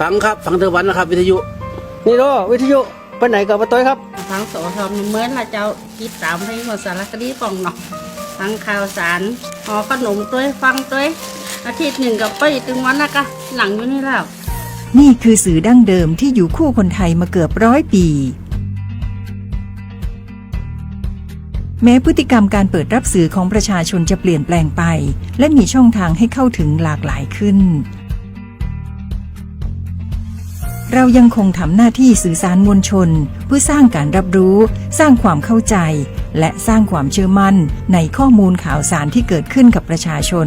ฟังครับฟังเทอวันนะครับ วิทยุ นี่โรวิทยุไปไหนกับป้าต้อยครับ ทางโสธรเหมือนละเจ้าคิดตามให้หมดสารคดีปองเนาะฟังข่าวสารหอขนมตัวฟังตัวอาทิตย์หนึ่งกับไปถึงวันนะกะหลังอยู่นี่แล้ว นี่คือสื่อดั้งเดิมที่อยู่คู่คนไทยมาเกือบร้อยปี แม้พฤติกรรมการเปิดรับสื่อของประชาชนจะเปลี่ยนแปลงไป และมีช่องทางให้เข้าถึงหลากหลายขึ้น เรายังคงทำหน้าที่สื่อสารมวลชน เพื่อสร้างการรับรู้ สร้างความเข้าใจ และสร้างความเชื่อมั่น ในข้อมูลข่าวสารที่เกิดขึ้นกับประชาชน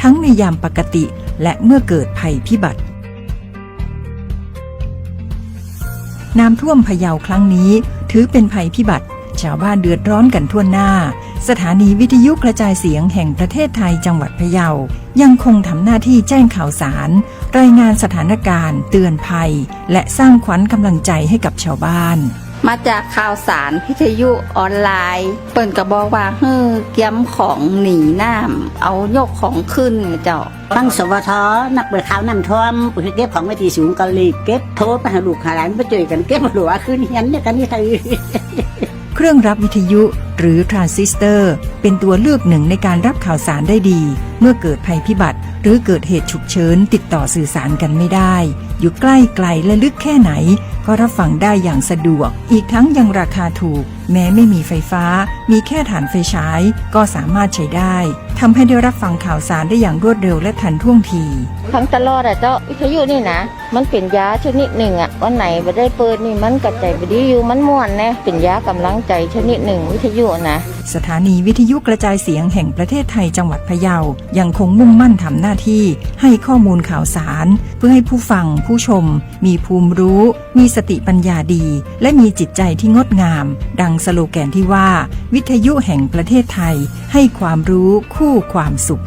ทั้งในยามปกติและเมื่อเกิดภัยพิบัติ น้ำท่วมพะเยาครั้งนี้ ถือเป็นภัยพิบัติ ชาวบ้านเดือดร้อนกันทั่วหน้า สถานีวิทยุกระจายเสียงแห่งประเทศไทยจังหวัดพะเยายังคงทำหน้าที่แจ้งข่าวสาร รายงานสถานการณ์ เตือนภัย และสร้างขวัญกำลังใจให้กับชาวบ้าน มาจากข่าวสารวิทยุออนไลน์ เปิ่นก็บอกว่าเฮ้อเกียมของหนีน้ำเอายกของขึ้นเจ้าฟังสวทนักเปิดข่าวน้ำท่วมปุถุเก็บของไม่ทีสูงก็รีบเก็บโทรไปหาลูกหาหลานไปเจอกันเก็บหลัวขึ้นยันเนี่ยกันนี่ไทยเครื่องรับวิทยุ หรือทรานซิสเตอร์ เป็นตัวเลือกหนึ่งในการรับข่าวสารได้ดี เมื่อเกิดภัยพิบัติ หรือเกิดเหตุฉุกเฉินติดต่อสื่อสารกันไม่ได้ อยู่ใกล้ไกลและลึกแค่ไหน ก็รับฟังได้อย่างสะดวก อีกทั้งยังราคาถูก แม้ไม่มีไฟฟ้า มีแค่ฐานไฟฉาย ก็สามารถใช้ได้ทำให้ได้รับฟังข่าวสารได้อย่างรวดเร็วและทันท่วงที ทั้งตลอดอะเจ้าวิทยุนี่นะ มันเป็นยาชนิดหนึ่งอะวันไหนไม่ได้เปิดนี่มันกระจายไปดีอยู่มันม่วนแน่เป็นยากำลังใจชนิดหนึ่งวิทยุนะ สถานีวิทยุกระจายเสียงแห่งประเทศไทยจังหวัดพะเยายังคงมุ่งมั่นทำหน้าที่ ให้ข้อมูลข่าวสาร เพื่อให้ผู้ฟังผู้ชม มีภูมิรู้ มีสติปัญญาดี และมีจิตใจที่งดงาม ดังสโลแกนที่ว่า วิทยุแห่งประเทศไทย ให้ความรู้คู่ความสุข